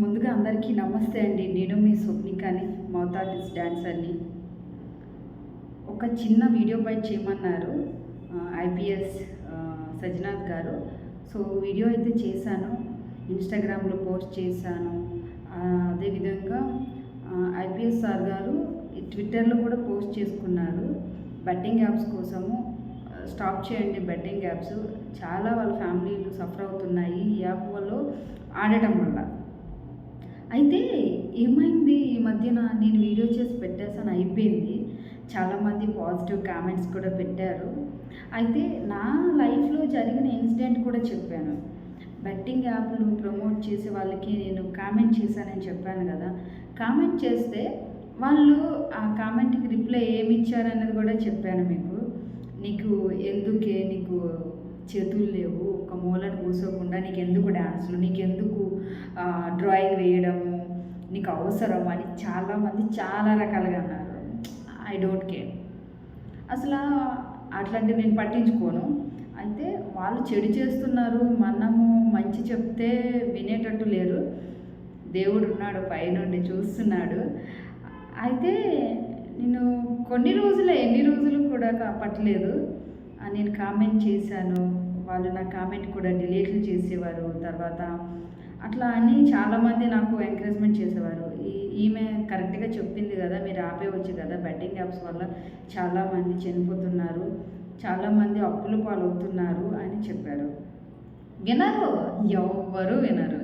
ముందుగా అందరికీ నమస్తే అండి. నేను మీ స్వప్నికాని మౌత్ ఆర్టిస్ట్ డాన్సర్ని ఒక చిన్న వీడియో బైట్ చేయమన్నారు ఐపీఎస్ సజ్జనాథ్ గారు. సో వీడియో అయితే చేశాను. ఇన్స్టాగ్రామ్లో పోస్ట్ చేశాను. అదేవిధంగా ఐపీఎస్ సార్ గారు ఈ ట్విట్టర్లో కూడా పోస్ట్ చేసుకున్నారు. బెట్టింగ్ యాప్స్ కోసము స్టాప్ చేయండి బెట్టింగ్ యాప్స్. చాలా వాళ్ళ ఫ్యామిలీలు సఫర్ అవుతున్నాయి. ఈ యాప్ వల్ల ఆడటం వల్ల. అయితే ఏమైంది ఈ మధ్యన? నేను వీడియో చేసి పెట్టేసాను అయిపోయింది. చాలామంది పాజిటివ్ కామెంట్స్ కూడా పెట్టారు. అయితే నా లైఫ్లో జరిగిన ఇన్సిడెంట్ కూడా చెప్పాను. బెట్టింగ్ యాప్లు ప్రమోట్ చేసే వాళ్ళకి నేను కామెంట్ చేశానని చెప్పాను కదా? కామెంట్ చేస్తే వాళ్ళు ఆ కామెంట్కి రిప్లై ఏమి ఇచ్చారన్నది కూడా చెప్పాను మీకు. నీకు ఎందుకే? నీకు చేతులు లేవు ఒక మూలన కూర్చోకుండా నీకు ఎందుకు డ్యాన్సులు నీకు ఎందుకు డ్రాయింగ్ వేయడము నీకు అవసరం అని చాలామంది చాలా రకాలుగా అన్నారు. ఐ డోంట్ కేర్ అసలు అట్లాంటివి నేను పట్టించుకోను. అయితే వాళ్ళు చెడు చేస్తున్నారు మనము మంచి చెప్తే వినేటట్టు లేరు. దేవుడు ఉన్నాడు పైనుండి చూస్తున్నాడు. అయితే నేను కొన్ని రోజులు ఎన్ని రోజులు కూడా పట్టలేదు నేను కామెంట్ చేశాను. వాళ్ళు నా కామెంట్ కూడా డిలీట్లు చేసేవారు తర్వాత. అట్లా అని చాలామంది నాకు ఎంకరేజ్మెంట్ చేసేవారు. ఈ ఈమె కరెక్ట్గా చెప్పింది కదా మీరు ఆపేవచ్చు కదా. బెట్టింగ్ యాప్స్ వల్ల చాలామంది చనిపోతున్నారు. చాలామంది అప్పుల పాలవుతున్నారు అని చెప్పారు. వినరు. ఎవ్వరు వినరు.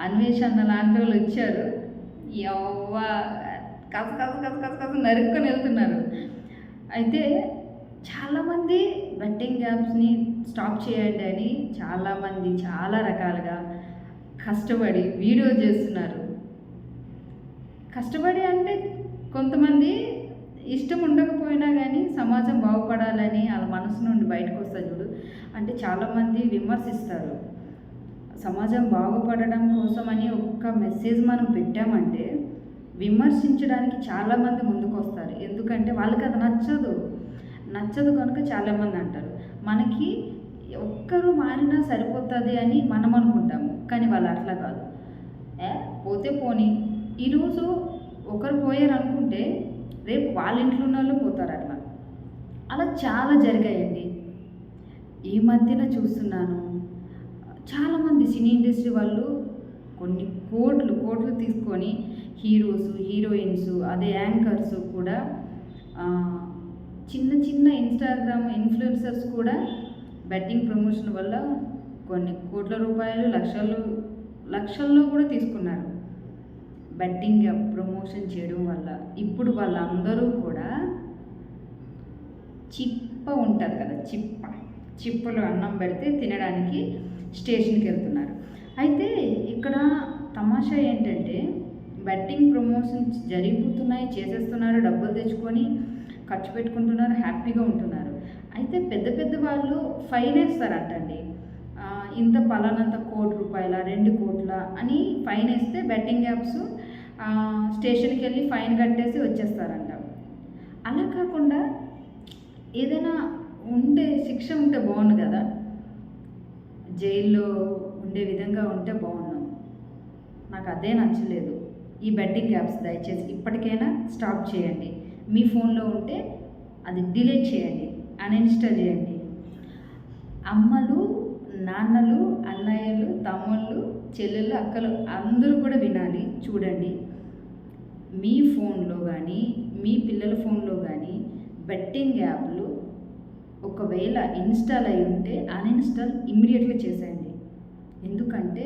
అన్వేషణ లాంటి వాళ్ళు వచ్చారు. ఎవ్వ కస కస కస కస కస నరుక్కొని వెళ్తున్నారు. అయితే చాలామంది బెట్టింగ్ యాప్స్ని స్టాప్ చేయండి అని చాలామంది చాలా రకాలుగా కష్టపడి వీడియో చేస్తున్నారు. కష్టపడి అంటే కొంతమంది ఇష్టం ఉండకపోయినా కానీ సమాజం బాగుపడాలని వాళ్ళ మనసు నుండి బయటకు వస్తా చూడు. అంటే చాలామంది విమర్శిస్తారు. సమాజం బాగుపడడం కోసం అని ఒక్క మెసేజ్ మనం పెట్టామంటే విమర్శించడానికి చాలామంది ముందుకు వస్తారు ఎందుకంటే వాళ్ళకి అది నచ్చదు. నచ్చదు కనుక చాలామంది అంటారు. మనకి ఒక్కరు మారినా సరిపోతుంది అని మనం అనుకుంటాము కానీ వాళ్ళు అట్లా కాదు. ఏ? పోతే పోని. ఈరోజు ఒకరు పోయారు అనుకుంటే రేపు వాళ్ళ ఇంట్లో ఉన్న వాళ్ళు పోతారు అట్లా. అలా చాలా జరిగాయండి. ఈ మధ్యన చూస్తున్నాను. చాలామంది సినీ ఇండస్ట్రీ వాళ్ళు కొన్ని కోట్లు కోట్లు తీసుకొని హీరోస్ హీరోయిన్స్ అదే యాంకర్స్ కూడా చిన్న చిన్న ఇన్స్టాగ్రామ్ ఇన్ఫ్లుయెన్సర్స్ కూడా బెట్టింగ్ ప్రమోషన్ వల్ల కొన్ని కోట్ల రూపాయలు లక్షలు లక్షల్లో కూడా తీసుకున్నారు. బెట్టింగ్ ప్రమోషన్ చేయడం వల్ల ఇప్పుడు వాళ్ళందరూ కూడా చిప్ప ఉంటుంది కదా చిప్ప. చిప్పలో అన్నం పెడితే తినడానికి స్టేషన్కి వెళ్తున్నారు. అయితే ఇక్కడ తమాషా ఏంటంటే బెట్టింగ్ ప్రమోషన్స్ జరిగిపోతున్నాయి చేసేస్తున్నారు డబ్బులు తెచ్చుకొని ఖర్చు పెట్టుకుంటున్నారు హ్యాపీగా ఉంటున్నారు. అయితే పెద్ద పెద్ద వాళ్ళు ఫైన్ వేస్తారంటండి ఇంత పలానంత కోటి రూపాయల రెండు కోట్ల అని ఫైన్ వేస్తే బెట్టింగ్ యాప్స్ స్టేషన్కి వెళ్ళి ఫైన్ కట్టేసి వచ్చేస్తారంట. అలా కాకుండా ఏదైనా ఉంటే శిక్ష ఉంటే బాగుండు కదా? జైల్లో ఉండే విధంగా ఉంటే బాగుండు. నాకు అదే నచ్చలేదు. ఈ బెట్టింగ్ యాప్స్ దయచేసి ఇప్పటికైనా స్టాప్ చేయండి. మీ ఫోన్లో ఉంటే అది డిలీట్ చేయండి అన్ఇన్స్టాల్ చేయండి. అమ్మలు నాన్నలు అన్నయ్యలు తమ్ముళ్ళు చెల్లెళ్ళు అక్కలు అందరూ కూడా వినాలి చూడండి. మీ ఫోన్లో కానీ మీ పిల్లల ఫోన్లో కానీ బెట్టింగ్ యాప్లు ఒకవేళ ఇన్స్టాల్ అయి ఉంటే అన్ఇన్స్టాల్ ఇమ్మీడియట్గా చేసేయండి. ఎందుకంటే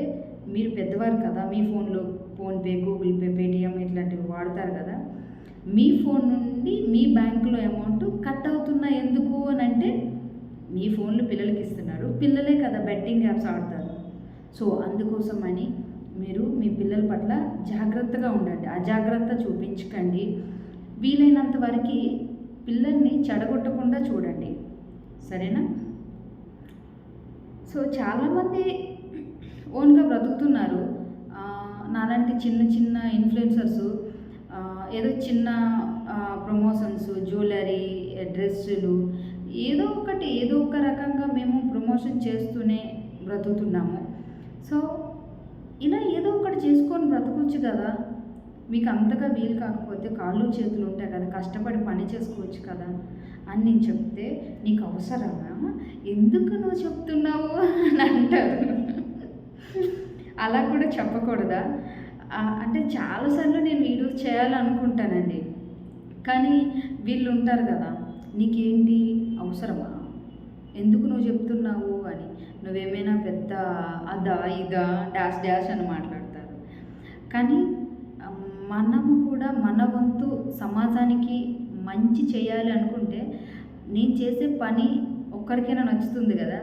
మీరు పెద్దవారు కదా మీ ఫోన్లో ఫోన్పే గూగుల్ పే పేటిఎం ఇట్లాంటివి వాడతారు కదా మీ ఫోన్ నుండి మీ బ్యాంకులో అమౌంట్ కట్ అవుతున్నా ఎందుకు అని అంటే మీ ఫోన్లు పిల్లలకి ఇస్తున్నారు. పిల్లలే కదా బెట్టింగ్ యాప్స్ ఆడతారు. సో అందుకోసం అని మీరు మీ పిల్లల పట్ల జాగ్రత్తగా ఉండండి. అజాగ్రత్త చూపించకండి. వీలైనంత వరకు పిల్లల్ని చెడగొట్టకుండా చూడండి. సరేనా? సో చాలామంది ఓన్గా బ్రతుకుతున్నారు. నాలాంటి చిన్న చిన్న ఇన్ఫ్లుయెన్సర్స్ ఏదో చిన్న ప్రమోషన్స్ జ్యువెలరీ డ్రెస్సులు ఏదో ఒకటి ఏదో ఒక రకంగా మేము ప్రమోషన్ చేస్తూనే బ్రతుకుతున్నాము. సో ఇలా ఏదో ఒకటి చేసుకొని బ్రతకొచ్చు కదా. మీకు అంతగా వీలు కాకపోతే కాళ్ళు చేతులు ఉంటాయి కదా. కష్టపడి పని చేసుకోవచ్చు కదా అని నేను చెప్తే నీకు అవసరమా? ఎందుకు నువ్వు చెప్తున్నావు? అని అంటారు. అలా కూడా చెప్పకూడదా? అంటే చాలాసార్లు నేను వీడియోస్ చేయాలనుకుంటానండి. కానీ వీళ్ళు ఉంటారు కదా నీకేంటి అవసరమా? ఎందుకు నువ్వు చెప్తున్నావు అని. నువ్వేమైనా పెద్ద అదా ఇదా డాష్ డాష్ అని మాట్లాడతారు. కానీ మనము కూడా మన వంతు సమాజానికి మంచి చేయాలి అనుకుంటే నేను చేసే పని ఒక్కరికైనా నచ్చుతుంది కదా.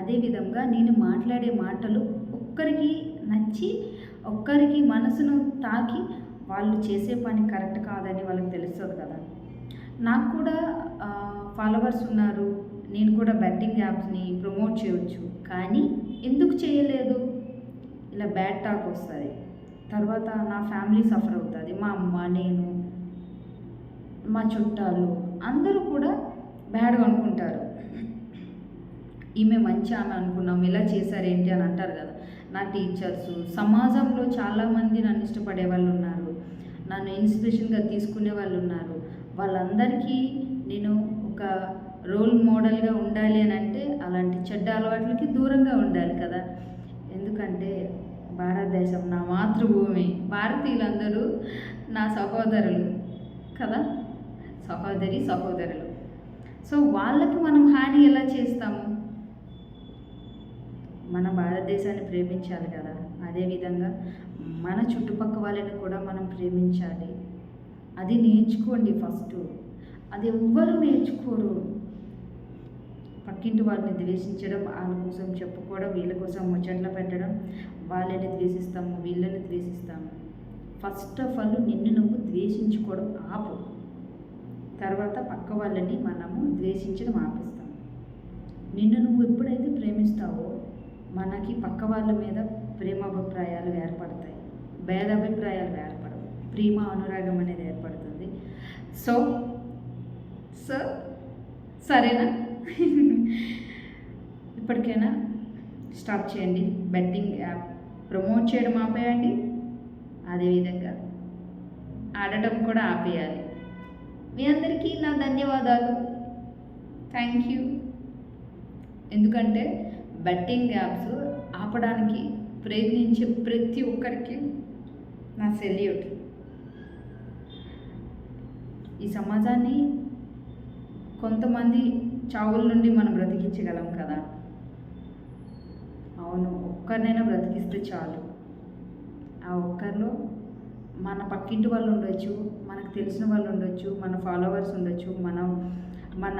అదేవిధంగా నేను మాట్లాడే మాటలు ఒక్కరికి నచ్చి ఒక్కరికి మనసును తాకి వాళ్ళు చేసే పని కరెక్ట్ కాదని వాళ్ళకి తెలుస్తుంది కదా. నాకు కూడా ఫాలోవర్స్ ఉన్నారు. నేను కూడా బెట్టింగ్ యాప్స్ని ప్రమోట్ చేయవచ్చు కానీ ఎందుకు చేయలేదు? ఇలా బ్యాడ్ టాక్ వస్తుంది. తర్వాత నా ఫ్యామిలీ సఫర్ అవుతుంది. మా అమ్మ నేను మా చుట్టాలు అందరూ కూడా బ్యాడ్గా అనుకుంటారు. ఈమె మంచి ఆమె అనుకున్నాం. ఇలా చేశారేంటి అని అంటారు కదా. నా టీచర్స్ సమాజంలో చాలామంది నన్ను ఇష్టపడే వాళ్ళు ఉన్నారు. నన్ను ఇన్స్పిరేషన్గా తీసుకునే వాళ్ళు ఉన్నారు. వాళ్ళందరికీ నేను ఒక రోల్ మోడల్గా ఉండాలి అని అంటే అలాంటి చెడ్డ అలవాట్లకి దూరంగా ఉండాలి కదా. ఎందుకంటే భారతదేశం నా మాతృభూమి. భారతీయులందరూ నా సహోదరులు కదా. సహోదరి సహోదరులు. సో వాళ్ళకి మనం హాని ఎలా చేస్తాము? మన భారతదేశాన్ని ప్రేమించాలి కదా. అదేవిధంగా మన చుట్టుపక్క వాళ్ళని కూడా మనం ప్రేమించాలి. అది నేర్చుకోండి ఫస్ట్. అది ఎవ్వరు నేర్చుకోరు. పక్కింటి వాళ్ళని ద్వేషించడం వాళ్ళ కోసం చెప్పుకోవడం వీళ్ళ కోసం ముచ్చట్లు పెట్టడం వాళ్ళని ద్వేషిస్తాము వీళ్ళని ద్వేషిస్తాము. ఫస్ట్ ఆఫ్ ఆల్ నిన్ను నువ్వు ద్వేషించుకోవడం ఆపు. తర్వాత పక్క వాళ్ళని మనము ద్వేషించడం ఆపిస్తాం నిన్ను నువ్వు ఎప్పుడైతే ప్రేమిస్తావో మనకి పక్క వాళ్ళ మీద ప్రేమాభిప్రాయాలు ఏర్పడతాయి. భేదాభిప్రాయాలు ఏర్పడవు. ప్రేమ అనురాగం అనేది ఏర్పడుతుంది. సో సో సరేనా? ఇప్పటికైనా స్టాప్ చేయండి. బెట్టింగ్ యాప్ ప్రమోట్ చేయడం ఆపేయండి. అదేవిధంగా ఆడటం కూడా ఆపేయాలి. మీ అందరికీ నా ధన్యవాదాలు. Thank you. ఎందుకంటే బెట్టింగ్ యాప్స్ ఆపడానికి ప్రయత్నించే ప్రతి ఒక్కరికి నా సెల్యూట్. ఈ సమాజాన్ని కొంతమంది చావుల నుండి మనం బ్రతికించగలం కదా? అవును ఒక్కరినైనా బ్రతికిస్తే చాలు. ఆ ఒక్కరిలో మన పక్కింటి వాళ్ళు ఉండొచ్చు మనకు తెలిసిన వాళ్ళు ఉండొచ్చు మన ఫాలోవర్స్ ఉండొచ్చు మన మన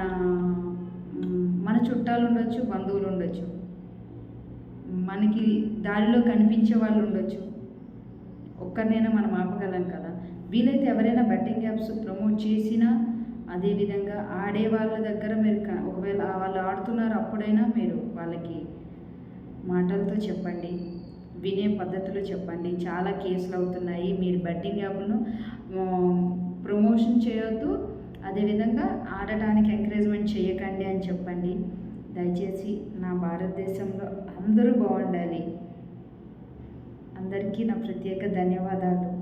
మన చుట్టాలు ఉండొచ్చు బంధువులు ఉండొచ్చు. మనకి దారిలో కనిపించే వాళ్ళు ఉండొచ్చు. ఒక్కరినైనా మనం ఆపగలం కదా. వీలైతే ఎవరైనా బెట్టింగ్ యాప్స్ ప్రమోట్ చేసినా అదేవిధంగా ఆడే వాళ్ళ దగ్గర మీరు ఒకవేళ వాళ్ళు ఆడుతున్నారు అప్పుడైనా మీరు వాళ్ళకి మాటలతో చెప్పండి వినే పద్ధతిలో చెప్పండి. చాలా కేసులు అవుతున్నాయి. మీరు బెట్టింగ్ యాప్ను ప్రమోషన్ చేయొద్దు. అదేవిధంగా ఆడటానికి ఎంకరేజ్మెంట్ చేయకండి అని చెప్పండి. దయచేసి నా భారతదేశంలో అందరూ బాగుండాలి. అందరికీ నా ప్రత్యేక ధన్యవాదాలు.